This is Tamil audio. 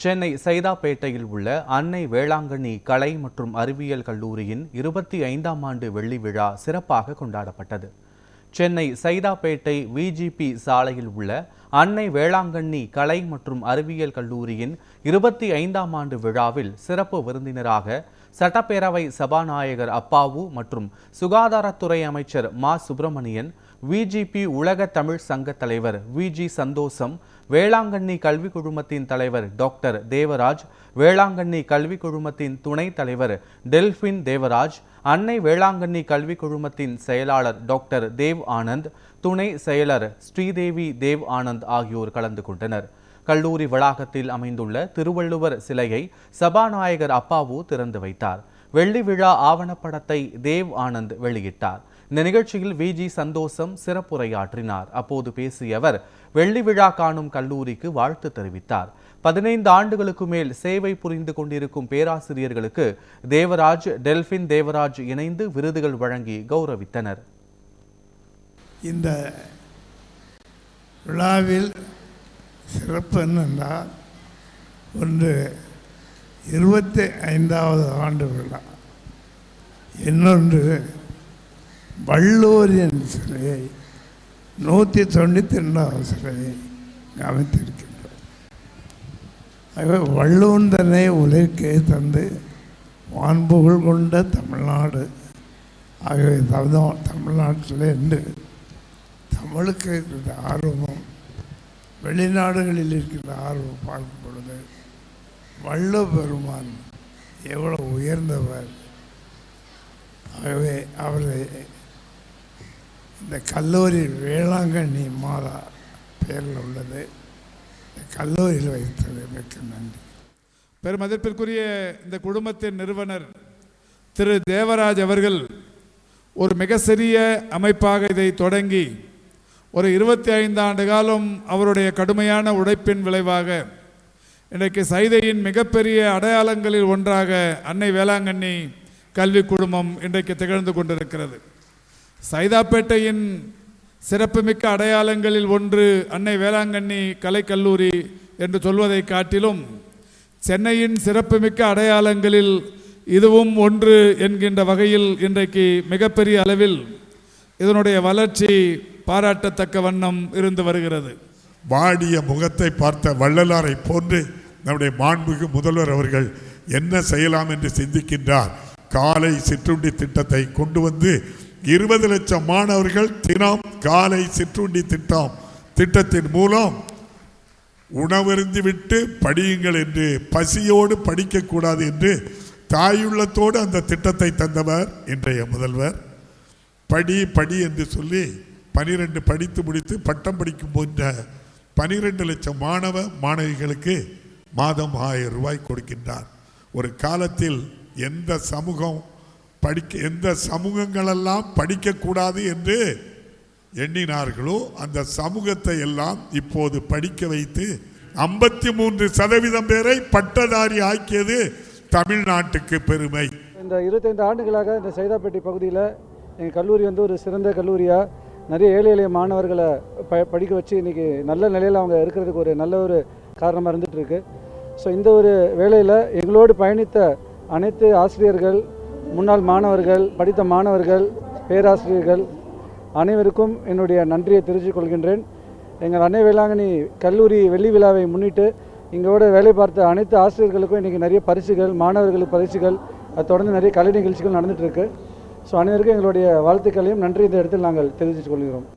சென்னை சைதாப்பேட்டையில் உள்ள அன்னை வேளாங்கண்ணி கலை மற்றும் அறிவியல் கல்லூரியின் இருபத்தி ஐந்தாம் ஆண்டு வெள்ளி விழா சிறப்பாக கொண்டாடப்பட்டது. சென்னை சைதாப்பேட்டை விஜிபி சாலையில் உள்ள அன்னை வேளாங்கண்ணி கலை மற்றும் அறிவியல் கல்லூரியின் இருபத்தி ஐந்தாம் ஆண்டு விழாவில் சிறப்பு விருந்தினராக சட்டப்பேரவை சபாநாயகர் அப்பாவு மற்றும் சுகாதாரத்துறை அமைச்சர் மா சுப்பிரமணியன் விஜிபி உலக தமிழ் சங்க தலைவர் விஜி சந்தோஷம் வேளாங்கண்ணி கல்வி குழுமத்தின் தலைவர் டாக்டர் தேவராஜ் வேளாங்கண்ணி கல்வி குழுமத்தின் துணைத் தலைவர் டெல்பின் தேவராஜ் அன்னை வேளாங்கண்ணி கல்வி குழுமத்தின் செயலாளர் டாக்டர் தேவ் ஆனந்த் துணை செயலர் ஸ்ரீதேவி தேவ் ஆனந்த் ஆகியோர் கலந்து கொண்டனர். கல்லூரி வளாகத்தில் அமைந்துள்ள திருவள்ளுவர் சிலையை சபாநாயகர் அப்பாவு திறந்து வைத்தார். வெள்ளி விழா ஆவணப்படத்தை தேவ் ஆனந்த் வெளியிட்டார். இந்த நிகழ்ச்சியில் விஜி சந்தோஷம் சிறப்புரையாற்றினார். அப்போது பேசிய அவர் வெள்ளி விழா காணும் கல்லூரிக்கு வாழ்த்து தெரிவித்தார். பதினைந்து ஆண்டுகளுக்கு மேல் சேவை புரிந்து கொண்டிருக்கும் பேராசிரியர்களுக்கு தேவராஜ் டெல்பின் தேவராஜ் இணைந்து விருதுகள் வழங்கி கௌரவித்தனர். இந்த விழாவில் சிறப்பு என்னென்றால் ஒன்று இருபத்தி ஐந்தாவது ஆண்டு விழா. இன்னொன்று வள்ளூரின் சிலையை நூற்றி தொண்ணூற்றி ரெண்டாவது சிலையை அமைத்திருக்கின்றோம் ஆகவே வள்ளுவந்தனை உலகே தந்து வான்புகழ் கொண்ட தமிழ்நாடு. ஆகவே தமிழ் தமிழ்நாட்டில் என்று தமிழுக்கு இருக்கிற ஆர்வமும் வெளிநாடுகளில் இருக்கிற ஆர்வம் பார்க்கும் பொழுது வள்ளுவ பெருமான் எவ்வளோ உயர்ந்தவர். ஆகவே அவரை இந்த கல்லூரி வேளாங்கண்ணி மாதா பேரில் உள்ளது. இந்த கல்லூரியில் வைத்தது மிக்க நன்றி. பெருமதிப்பிற்குரிய இந்த குடும்பத்தின் நிறுவனர் திரு தேவராஜ் அவர்கள் ஒரு மிக சிறிய அமைப்பாக இதை தொடங்கி ஒரு இருபத்தி ஐந்து ஆண்டு காலம் அவருடைய கடுமையான உழைப்பின் விளைவாக இன்றைக்கு சைதையின் மிகப்பெரிய அடையாளங்களில் ஒன்றாக அன்னை வேளாங்கண்ணி கல்வி குழுமம் இன்றைக்கு திகழ்ந்து கொண்டிருக்கிறது. சைதாப்பேட்டையின் சிறப்புமிக்க அடையாளங்களில் ஒன்று அன்னை வேளாங்கண்ணி கலைக்கல்லூரி என்று சொல்வதை காட்டிலும் சென்னையின் சிறப்புமிக்க அடையாளங்களில் இதுவும் ஒன்று என்கின்ற வகையில் இன்றைக்கு மிகப்பெரிய அளவில் இதனுடைய வளர்ச்சி பாராட்டத்தக்க வண்ணம் இருந்து வருகிறது. வாடிய முகத்தை பார்த்த வள்ளலாரை போன்று நம்முடைய மாண்புக்கு முதல்வர் அவர்கள் என்ன செய்யலாம் என்று சிந்திக்கின்றார். காலை சிற்றுண்டி திட்டத்தை கொண்டு வந்து இருபது லட்சம் மாணவர்கள் தினம் காலை சிற்றுண்டி திட்டம் திட்டத்தின் மூலம் உணவருந்து விட்டு படியுங்கள் என்று பசியோடு படிக்கக்கூடாது என்று தாயுள்ளத்தோடு அந்த திட்டத்தை தந்தவர் இன்றைய முதல்வர். படி படி என்று சொல்லி பனிரெண்டு படித்து முடித்து பட்டம் படிக்கும் போன்ற பனிரெண்டு லட்சம் மாணவ மாணவிகளுக்கு மாதம் ஆயிரம் ரூபாய் கொடுக்கின்றார். ஒரு காலத்தில் எந்த சமூகம் படிக்க எந்த சமூகங்களெல்லாம் படிக்கக்கூடாது என்று எண்ணினார்களோ அந்த சமூகத்தை எல்லாம் இப்போது படிக்க வைத்து ஐம்பத்தி மூன்று சதவீதம் பேரை பட்டதாரி ஆக்கியது தமிழ்நாட்டுக்கு பெருமை. இந்த இருபத்தைந்து ஆண்டுகளாக இந்த சைதாப்பேட்டை பகுதியில் எங்கள் கல்லூரி வந்து ஒரு சிறந்த கல்லூரியாக நிறைய ஏழை எளிய மாணவர்களை ப படிக்க வச்சு இன்றைக்கி நல்ல நிலையில் அவங்க இருக்கிறதுக்கு ஒரு நல்ல ஒரு காரணமாக இருந்துகிட்ருக்கு ஸோ இந்த ஒரு வேலையில் எங்களோடு பயணித்த அனைத்து ஆசிரியர்கள் முன்னாள் மாணவர்கள் படித்த மாணவர்கள் பேராசிரியர்கள் அனைவருக்கும் என்னுடைய நன்றியை தெரிவித்துக் கொள்கின்றேன். எங்கள் அன்னை வேளாங்கண்ணி கல்லூரி வெள்ளி விழாவை முன்னிட்டு இங்கோட வேலை பார்த்த அனைத்து ஆசிரியர்களுக்கும் இன்றைக்கி நிறைய பரிசுகள் மாணவர்களுக்கு பரிசுகள் அது தொடர்ந்து நிறைய கலை நிகழ்ச்சிகள் நடந்துகிட்ருக்கு ஸோ அனைவருக்கும் எங்களுடைய வாழ்த்துக்களையும் நன்றி இந்த இடத்தில் நாங்கள் தெரிவித்துக் கொள்கிறோம்.